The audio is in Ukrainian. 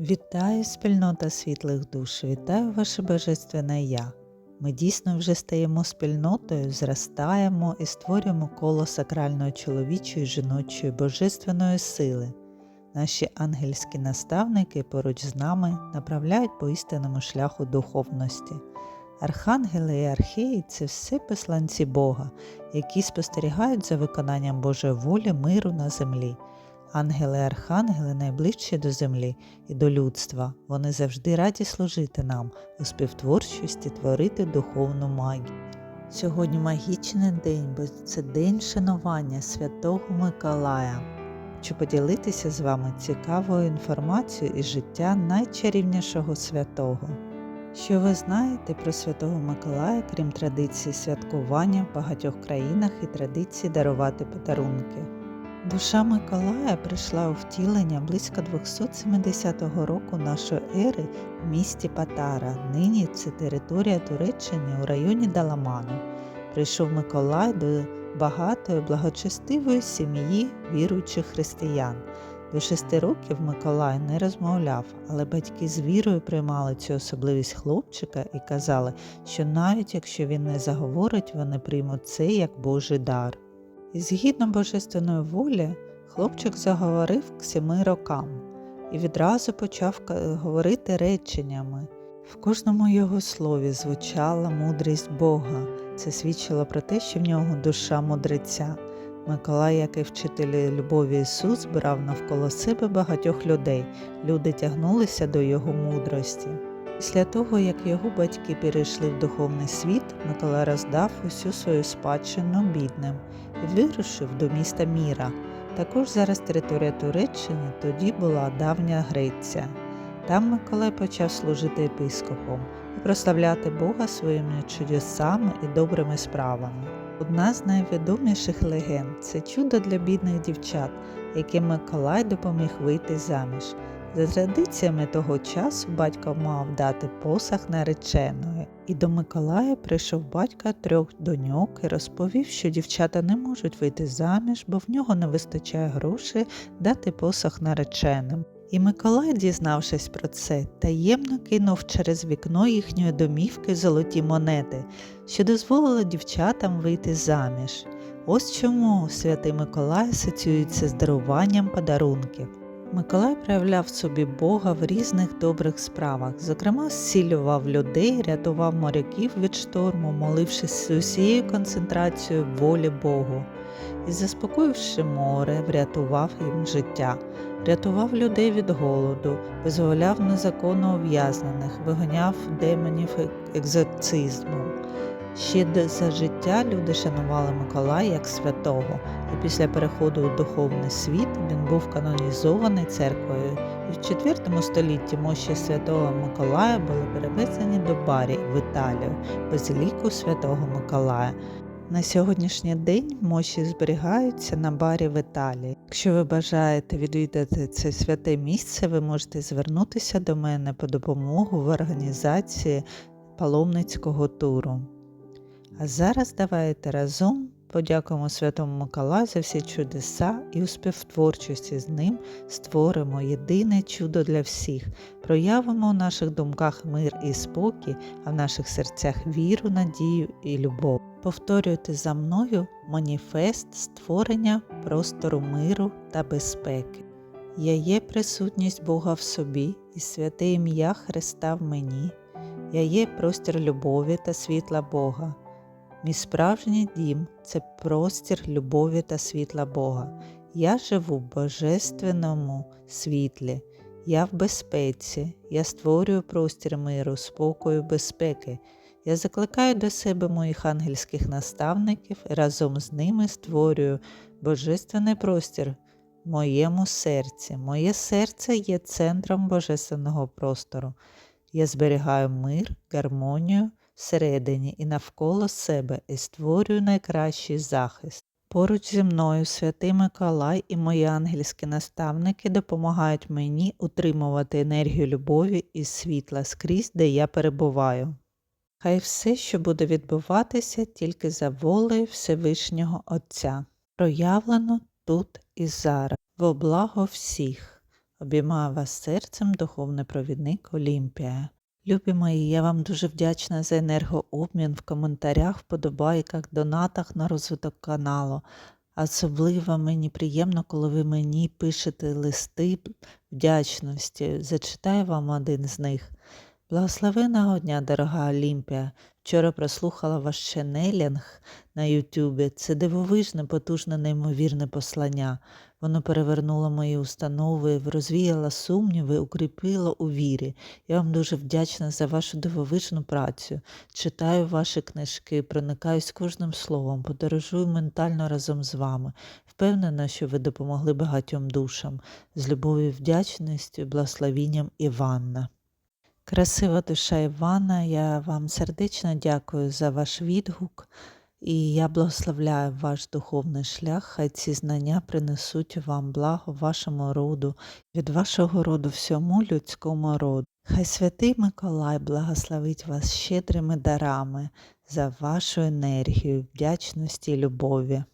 Вітаю, спільнота світлих душ, вітаю ваше божественне Я. Ми дійсно вже стаємо спільнотою, зростаємо і створюємо коло сакральної чоловічої, жіночої, божественної сили. Наші ангельські наставники поруч з нами направляють по істинному шляху духовності. Архангели і археї це все посланці Бога, які спостерігають за виконанням Божої волі миру на землі. Ангели і архангели найближчі до землі і до людства. Вони завжди раді служити нам у співтворчості творити духовну магію. Сьогодні магічний день, бо це день шанування Святого Миколая. Хочу поділитися з вами цікавою інформацією із життя найчарівнішого святого. Що ви знаєте про Святого Миколая, крім традиції святкування в багатьох країнах і традиції дарувати подарунки? Душа Миколая прийшла у втілення близько 270 року нашої ери в місті Патара. Нині це територія Туреччини у районі Даламану. Прийшов Миколай до багатої благочестивої сім'ї віруючих християн. До шести років Миколай не розмовляв, але батьки з вірою приймали цю особливість хлопчика і казали, що навіть якщо він не заговорить, вони приймуть це як Божий дар. Згідно божественної волі, хлопчик заговорив к семи рокам і відразу почав говорити реченнями. В кожному його слові звучала мудрість Бога. Це свідчило про те, що в нього душа мудреця. Миколай, як і вчитель любові Ісус, збирав навколо себе багатьох людей. Люди тягнулися до його мудрості. Після того, як його батьки перейшли в духовний світ, Миколай роздав усю свою спадщину бідним і вирушив до міста Міра. Також зараз територія Туреччини тоді була давня Греція. Там Миколай почав служити епископом і прославляти Бога своїми чудесами і добрими справами. Одна з найвідоміших легенд це чудо для бідних дівчат, яке Миколай допоміг вийти заміж. За традиціями того часу батько мав дати посаг нареченої, і до Миколая прийшов батько трьох доньок і розповів, що дівчата не можуть вийти заміж, бо в нього не вистачає грошей дати посаг нареченим. І Миколай, дізнавшись про це, таємно кинув через вікно їхньої домівки золоті монети, що дозволило дівчатам вийти заміж. Ось чому святий Миколай асоціюється з даруванням подарунків. Миколай проявляв собі Бога в різних добрих справах, зокрема, зцілював людей, рятував моряків від шторму, молившись з усією концентрацією волі Богу. І, заспокоївши море, врятував їм життя, рятував людей від голоду, визволяв незаконно ув'язнених, виганяв демонів екзорцизмом. Ще за життя люди шанували Миколая як святого, і після переходу у духовний світ він був канонізований церквою. І в IV столітті мощі святого Миколая були перевезені до Барі в Італію, базиліку святого Миколая. На сьогоднішній день мощі зберігаються на барі в Італії. Якщо ви бажаєте відвідати це святе місце, ви можете звернутися до мене по допомогу в організації паломницького туру. А зараз давайте разом подякуємо Святому Миколаю за всі чудеса і у співтворчості з ним створимо єдине чудо для всіх, проявимо у наших думках мир і спокій, а в наших серцях віру, надію і любов. Повторюйте за мною маніфест створення простору миру та безпеки. Я є присутність Бога в собі і святе ім'я Христа в мені. Я є простір любові та світла Бога. Мій справжній дім це простір любові та світла Бога. Я живу в божественному світлі, я в безпеці, я створюю простір миру, спокою, безпеки. Я закликаю до себе моїх ангельських наставників і разом з ними створюю божественний простір в моєму серці. Моє серце є центром божественного простору. Я зберігаю мир, гармонію всередині і навколо себе і створюю найкращий захист. Поруч зі мною святий Миколай і мої ангельські наставники допомагають мені утримувати енергію любові і світла скрізь, де я перебуваю. Хай все, що буде відбуватися, тільки за волею Всевишнього Отця, проявлено тут і зараз, во благо всіх. Обіймаю вас серцем, духовний провідник Олімпія. Любі мої, я вам дуже вдячна за енергообмін в коментарях, вподобайках, донатах на розвиток каналу. Особливо мені приємно, коли ви мені пишете листи вдячності. Зачитаю вам один з них. Благословеного дня, дорога Олімпія. Вчора прослухала ваш ченелінг на Ютубі. Це дивовижне, потужне, неймовірне послання. Воно перевернуло мої установи, розвіяло сумніви, укріпило у вірі. Я вам дуже вдячна за вашу дивовижну працю. Читаю ваші книжки, проникаюсь кожним словом, подорожую ментально разом з вами. Впевнена, що ви допомогли багатьом душам з любов'ю, вдячністю, благословінням Іванна. Красива душа Івана, я вам сердечно дякую за ваш відгук, і я благословляю ваш духовний шлях. Хай ці знання принесуть вам благо вашому роду, від вашого роду всьому людському роду. Хай святий Миколай благословить вас щедрими дарами за вашу енергію, вдячності і любові.